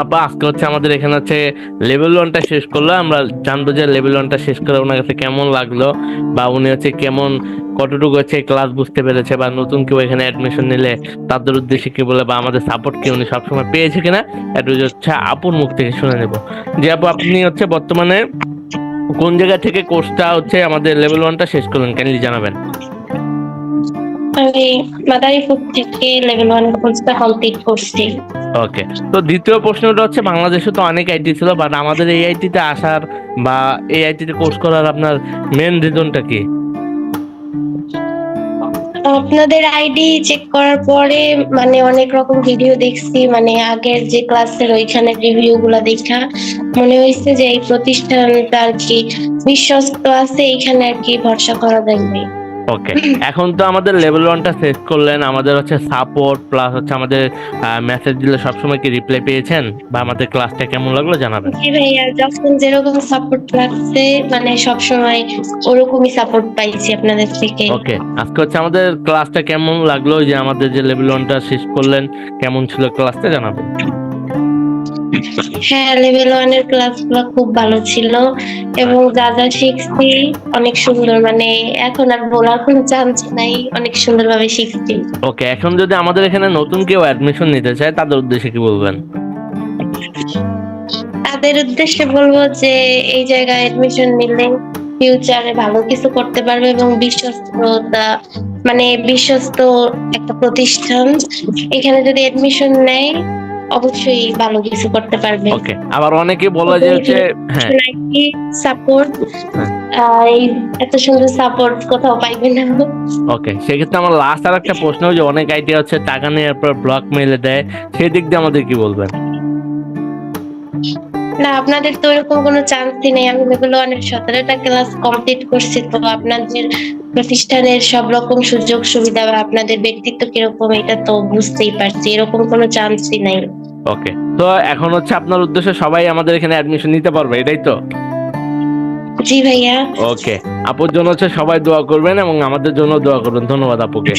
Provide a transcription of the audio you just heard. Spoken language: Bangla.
আপা, আজকে হচ্ছে আমাদের এখানে হচ্ছে লেভেল ওয়ানটা শেষ করল। আমরা জানব যে লেভেল ওয়ানটা শেষ করে ওনার কাছে কেমন লাগল বা উনি হচ্ছে কেমন, কতটুকু হচ্ছে ক্লাস বুঝতে পেরেছে বা নতুন কেউ এখানে অ্যাডমিশন নিলে তাদের উদ্দেশ্যে কি বলে বা আমাদের সাপোর্ট কি উনি সবসময় পেয়েছে কিনা একটু হচ্ছে আপুর মুখ থেকে শুনে নেব। যে আপু, আপনি হচ্ছে বর্তমানে কোন জায়গা থেকে কোর্সটা হচ্ছে আমাদের লেভেল ওয়ানটা শেষ করলেন? কাইন্ডলি জানাবেন। আমি মাদারীপুর থেকে লেভেল ওয়ান কোর্সটা কমপ্লিট করছি ওকে তো দ্বিতীয় প্রশ্নটা হচ্ছে বাংলাদেশে তো অনেক আইটি ছিল বাট আমাদের এই আইটিতে আসার বা এই আইটিতে কোর্স করার আপনার মেন রিজনটা কি? আপনাদের আইডি চেক করার পরে মানে অনেক রকম ভিডিও দেখছি মানে আগের যে ক্লাসের ওইখানে রিভিউ গুলা দেখা মনে হয়েছে যে এই প্রতিষ্ঠানটা আর কি বিশ্বস্ত আছে এইখানে আর কি ভরসা করা যাবে ওকে এখন তো আমাদের লেভেল ওয়ানটা শেষ করলেন আমাদের হচ্ছে সাপোর্ট প্লাস হচ্ছে আমাদের মেসেজ দিলে সবসময় কি রিপ্লাই পেয়েছেন? বা আমাদের ক্লাসটা কেমন লাগল জানাবেন? জি ভাইয়া যখন যেরকম সাপোর্ট লাগছে মানে সবসময় ওরকমই সাপোর্ট পাইছি আপনাদের থেকে। ওকে আজকে হচ্ছে আমাদের ক্লাসটা কেমন লাগল? যে আমাদের যে লেভেল ওয়ানটা শেষ করলেন কেমন ছিল ক্লাসটা জানাবেন? হ্যাঁ লেভেল ওয়ানের খুব ভালো ছিল এবং যা যা শিখছি অনেক সুন্দর মানে এখন আর বলার কোনো চান্স নাই অনেক শিখছি। ওকে এখন যদি আমাদের এখানে নতুন কেউ অ্যাডমিশন নিতে চায় তাদের উদ্দেশ্যে কি বলবেন? তাদের উদ্দেশ্যে বলব যে এই জায়গায় এডমিশন নিলে ফিউচারে ভালো কিছু করতে পারবে এবং বিশ্বস্ততা মানে বিশ্বস্ত একটা প্রতিষ্ঠান। এখানে যদি এডমিশন নেয় অবশ্যই ভালো কিছু করতে পারবে। ওকে আবার অনেকে বলে যে হচ্ছে হ্যাঁ। সাপোর্ট হ্যাঁ। এই এত সুন্দর সাপোর্ট কোথাও পাইবে না। ওকে সেক্ষেত্রে আমার লাস্ট আর একটা প্রশ্ন যে অনেক আইডিয়া হচ্ছে টাকা নেওয়ার পর ব্লক মেলে দেয় সেই দিক দিয়ে আমাদের কি বলবেন? না আপনাদের তো এরকম কোনো চান্সই নেই। আমি এগুলো অনেক সতেরোটা ক্লাস কমপ্লিট করছি তো আপনাদের প্রতিষ্ঠানের সব রকম সুযোগ সুবিধা বা আপনাদের ব্যক্তিত্ব কীরকম এটা তো বুঝতেই পারছি। এরকম কোনো চান্সই নাই। ওকে। তো এখন হচ্ছে আপনার উদ্দেশ্যে সবাই আমাদের এখানে অ্যাডমিশন নিতে পারবে এটাই তো? জি ভাইয়া। ওকে। আপুর জন্য হচ্ছে সবাই দোয়া করবেন এবং আমাদের জন্য দোয়া করবেন। ধন্যবাদ আপুকে।